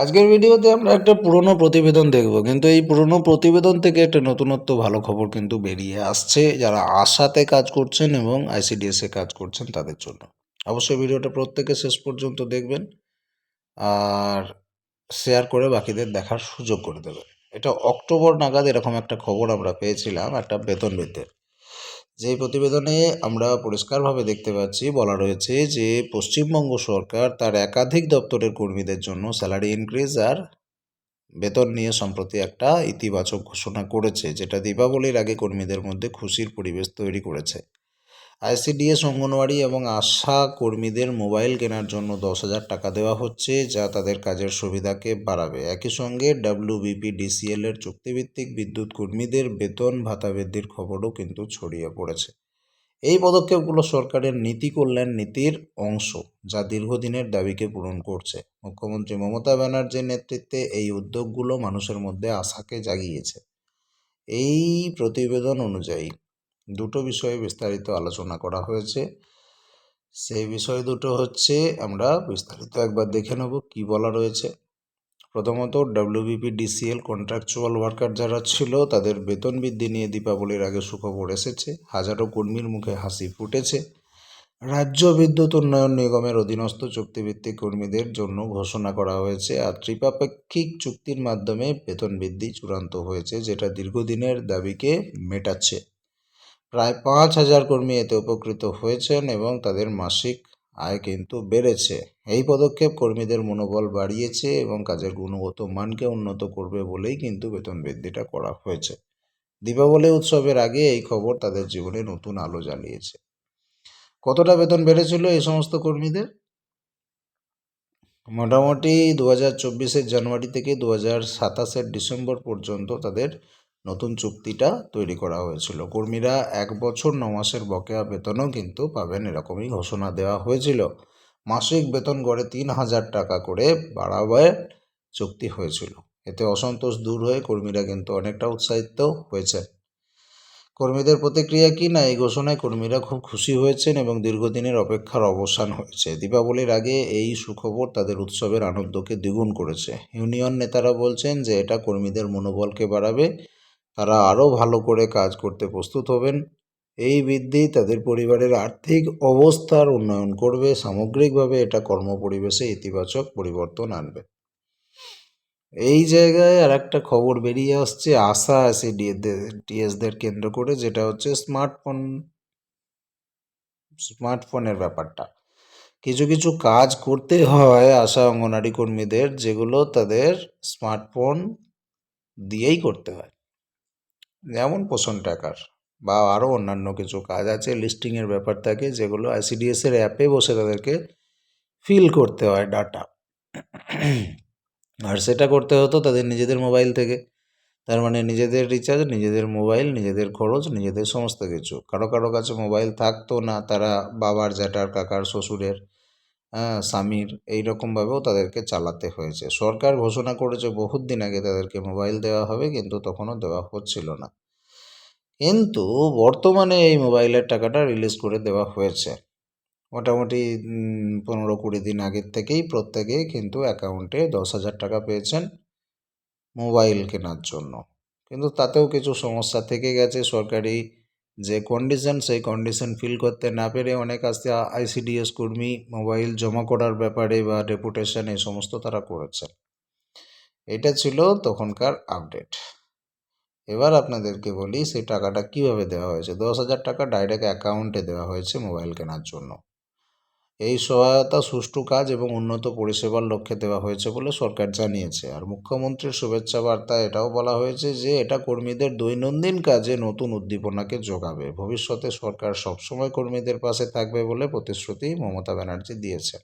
আজকের ভিডিওতে আমরা একটা পুরনো প্রতিবেদন দেখব, কিন্তু এই পুরনো প্রতিবেদন থেকে একটা নতুনত্ব ভালো খবর কিন্তু বেরিয়ে আসছে। যারা আশাতে কাজ করছেন এবং আইসিডিএস কাজ করছেন তাদের জন্য। অবশ্যই ভিডিওটা প্রত্যেকে শেষ পর্যন্ত দেখবেন আর শেয়ার করে বাকিদের দেখার সুযোগ করে দেবেন। এটা অক্টোবর নাগাদ এরকম একটা খবর আমরা পেয়েছিলাম, একটা বেতন বৃদ্ধির যে প্রতিবেদনে আমরা পরিষ্কারভাবে দেখতে পাচ্ছি, বলা রয়েছে যে পশ্চিমবঙ্গ সরকার তার একাধিক দপ্তরের কর্মীদের জন্য স্যালারি ইনক্রিজ আর বেতন নিয়ে সম্প্রতি একটা ইতিবাচক ঘোষণা করেছে, যেটা দীপাবলির আগে কর্মীদের মধ্যে খুশির পরিবেশ তৈরি করেছে। আইসিডিএস, অঙ্গনওয়াড়ি এবং আশা কর্মীদের মোবাইল কেনার জন্য দশ হাজার টাকা দেওয়া হচ্ছে, যা তাদের কাজের সুবিধাকে বাড়াবে। একই সঙ্গে ডাব্লিউবিপি, ডিসিএল এর চুক্তিভিত্তিক বিদ্যুৎ কর্মীদের বেতন, ভাতা বৃদ্ধির খবরও কিন্তু ছড়িয়ে পড়েছে। এই পদক্ষেপগুলো সরকারের নীতি কল্যাণ নীতির অংশ, যা দীর্ঘদিনের দাবিকে পূরণ করছে। মুখ্যমন্ত্রী মমতা ব্যানার্জির নেতৃত্বে এই উদ্যোগগুলো মানুষের মধ্যে আশাকে জাগিয়েছে। এই প্রতিবেদন অনুযায়ী দুটো বিষয়ে বিস্তারিত আলোচনা করা হয়েছে। সেই বিষয় দুটো হচ্ছে, আমরা বিস্তারিত একবার দেখে নেব কি বলা রয়েছে। প্রথমত ডাব্লিউবিপি ডিসিএল কন্ট্রাকচুয়াল ওয়ার্কার যারা ছিল, তাদের বেতন বৃদ্ধি নিয়ে দীপাবলির আগে সুখবর এসেছে। হাজারো কর্মীর মুখে হাসি ফুটেছে। রাজ্য বিদ্যুৎ উন্নয়ন নিগমের অধীনস্থ চুক্তিভিত্তিক কর্মীদের জন্য ঘোষণা করা হয়েছে, আর ত্রিপাক্ষিক চুক্তির মাধ্যমে বেতন বৃদ্ধি চূড়ান্ত হয়েছে, যেটা দীর্ঘদিনের দাবিকে মেটাচ্ছে। প্রায় পাঁচ হাজার কর্মী এতে উপকৃত হয়েছেন এবং তাদের মাসিক আয় কিন্তু বেড়েছে। এই পদক্ষেপ কর্মীদের মনোবল বাড়িয়েছে এবং কাজের গুণগত মানকে উন্নত করবে বলেই কিন্তু বেতন বৃদ্ধিটা করা হয়েছে। দীপাবলি উৎসবের আগে এই খবর তাদের জীবনে নতুন আলো জ্বালিয়েছে কতটা বেতন বেড়েছিল এই সমস্ত কর্মীদের? মোটামুটি দু হাজার চব্বিশের জানুয়ারি থেকে দু হাজার সাতাশের ডিসেম্বর পর্যন্ত তাদের নতুন চুক্তিটা তৈরি করা হয়েছিল। কর্মীরা এক বছর ন মাসের বকেয়া বেতনও কিন্তু পাবেন এরকমই ঘোষণা দেওয়া হয়েছিল। মাসিক বেতন গড়ে তিন হাজার টাকা করে বাড়াবার চুক্তি হয়েছিল। এতে অসন্তোষ দূর হয়ে কর্মীরা কিন্তু অনেকটা উৎসাহিত হয়েছে কর্মীদের প্রতিক্রিয়া কি না এই ঘোষণায় কর্মীরা খুব খুশি হয়েছেন এবং দীর্ঘদিনের অপেক্ষার অবসান হয়েছে। দীপাবলির আগে এই সুখবর তাদের উৎসবের আনন্দকে দ্বিগুণ করেছে। ইউনিয়ন নেতারা বলছেন যে এটা কর্মীদের মনোবলকে বাড়াবে তারা আরও ভালো করে কাজ করতে প্রস্তুত হবেন। এই বৃদ্ধি তাদের পরিবারের আর্থিক অবস্থার উন্নয়ন করবে। সামগ্রিকভাবে এটা কর্মপরিবেশে ইতিবাচক পরিবর্তন আনবে। এই জায়গায় আর একটা খবর বেরিয়ে আসছে আশা আছে ডিএসদের কেন্দ্র করে, যেটা হচ্ছে স্মার্টফোন, স্মার্টফোনের ব্যাপারটা। কিছু কিছু কাজ করতে হয় আশা অঙ্গনারী কর্মীদের, যেগুলো তাদের স্মার্টফোন দিয়েই করতে হয়। যেমন পোষণ টাকার বা আরও অন্যান্য কিছু কাজ আছে লিস্টিংয়ের ব্যাপার থাকে, যেগুলো আইসিডিএসের অ্যাপে বসে তাদেরকে ফিল করতে হয় ডাটা আর সেটা করতে হতো তাদের নিজেদের মোবাইল থেকে। তার মানে নিজেদের রিচার্জ নিজেদের মোবাইল নিজেদের খরচ, নিজেদের সমস্ত কিছু। কারও কারও কাছে মোবাইল থাকতো না, তারা বাবার, জ্যাঠার, কাকার, শ্বশুরের। স্বামীর এইরকমভাবেও তাদেরকে চালাতে হয়েছে। সরকার ঘোষণা করেছে বহুত দিন আগে তাদেরকে মোবাইল দেওয়া হবে, কিন্তু তখনও দেওয়া হচ্ছিল না। কিন্তু বর্তমানে এই মোবাইলের টাকাটা রিলিজ করে দেওয়া হয়েছে। মোটামুটি পনেরো কুড়ি দিন আগের থেকেই প্রত্যেকে কিন্তু অ্যাকাউন্টে দশ হাজার টাকা পেয়েছেন মোবাইল কেনার জন্য। কিন্তু তাতেও কিছু সমস্যা থেকে গেছে সরকারি যে কন্ডিশন সেই কন্ডিশন ফিল করতে না পেরে অনেক আসতে আইসিডিএস কর্মী মোবাইল জমা করার ব্যাপারে বা ডেপুটেশন এই সমস্ত তারা করেছেন এটা ছিল তখনকার আপডেট এবার আপনাদেরকে বলি, সেই টাকাটা কীভাবে দেওয়া হয়েছে? দশ হাজার টাকা ডাইরেক্ট অ্যাকাউন্টে দেওয়া হয়েছে মোবাইল কেনার জন্য। এই সহায়তা সুষ্ঠু কাজ এবং উন্নত পরিষেবার লক্ষ্যে দেওয়া হয়েছে বলে সরকার জানিয়েছে। আর মুখ্যমন্ত্রীর শুভেচ্ছা বার্তা এটাও বলা হয়েছে যে, এটা কর্মীদের দৈনন্দিন কাজে নতুন উদ্দীপনাকে যোগাবে। ভবিষ্যতে সরকার সবসময় কর্মীদের পাশে থাকবে বলে প্রতিশ্রুতি মমতা ব্যানার্জি দিয়েছেন।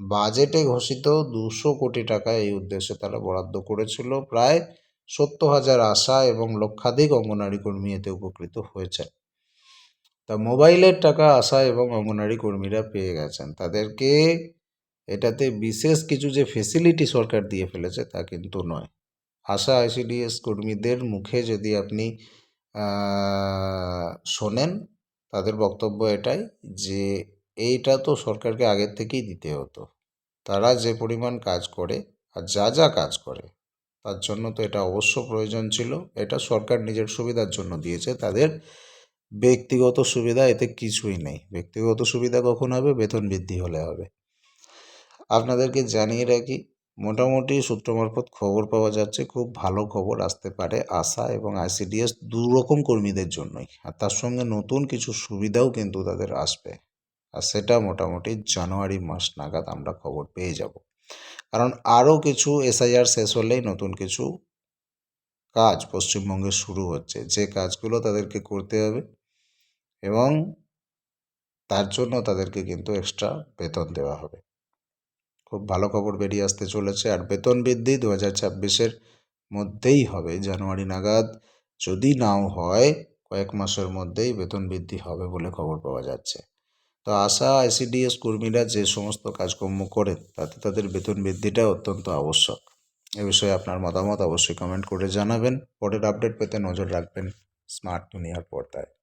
বাজেটে ঘোষিত দুশো কোটি টাকা এই উদ্দেশ্যে তারা বরাদ্দ করেছিল। প্রায় সত্তর হাজার আশা এবং লক্ষাধিক অঙ্গনারী কর্মী এতে উপকৃত হয়েছেন। তা মোবাইলের টাকা আশা এবং অঙ্গনারী কর্মীরা পেয়ে গেছেন। তাদেরকে এটাতে বিশেষ কিছু যে ফেসিলিটি সরকার দিয়ে ফেলেছে তা কিন্তু নয়। আশা আইসিডিএস কর্মীদের মুখে যদি আপনি শোনেন, তাদের বক্তব্য এটাই যে এইটা তো সরকারকে আগের থেকেই দিতে হতো। তারা যে পরিমাণ কাজ করে আর যা যা কাজ করে, তার জন্য তো এটা অবশ্য প্রয়োজন ছিল। এটা সরকার নিজের সুবিধার জন্য দিয়েছে। তাদের ব্যক্তিগত সুবিধা এতে কিছুই নেই। ব্যক্তিগত সুবিধা কখন হবে? বেতন বৃদ্ধি হলে হবে। আপনাদেরকে জানিয়ে রাখি, মোটামুটি সূত্র মারফত খবর পাওয়া যাচ্ছে, খুব ভালো খবর আসতে পারে আশা এবং আইসিডিএস দু রকম কর্মীদের জন্যই। আর তার সঙ্গে নতুন কিছু সুবিধাও কিন্তু তাদের আসবে। আর সেটা মোটামুটি জানুয়ারি মাস নাগাদ আমরা খবর পেয়ে যাব। কারণ আরও কিছু এসআইআর শেষ হলেই নতুন কিছু কাজ পশ্চিমবঙ্গে শুরু হচ্ছে। যে কাজগুলো তাদেরকে করতে হবে এবং তার জন্য তাদেরকে কিন্তু এক্সট্রা বেতন দেওয়া হবে। খুব ভালো খবর বেরিয়ে আসতে চলেছে। আর বেতন বৃদ্ধি দু হাজার ছাব্বিশের মধ্যেই হবে। জানুয়ারি নাগাদ যদি নাও হয়, কয়েক মাসের মধ্যেই বেতন বৃদ্ধি হবে বলে খবর পাওয়া যাচ্ছে। তো আশা, আইসিডিএস কর্মীরা যে সমস্ত কাজকর্ম করেন, তাতে তাদের বেতন বৃদ্ধিটা অত্যন্ত আবশ্যক। এ বিষয়ে আপনার মতামত অবশ্যই কমেন্ট করে জানাবেন। পরের আপডেট পেতে নজর রাখবেন স্মার্ট দুনিয়ার পর্দায়।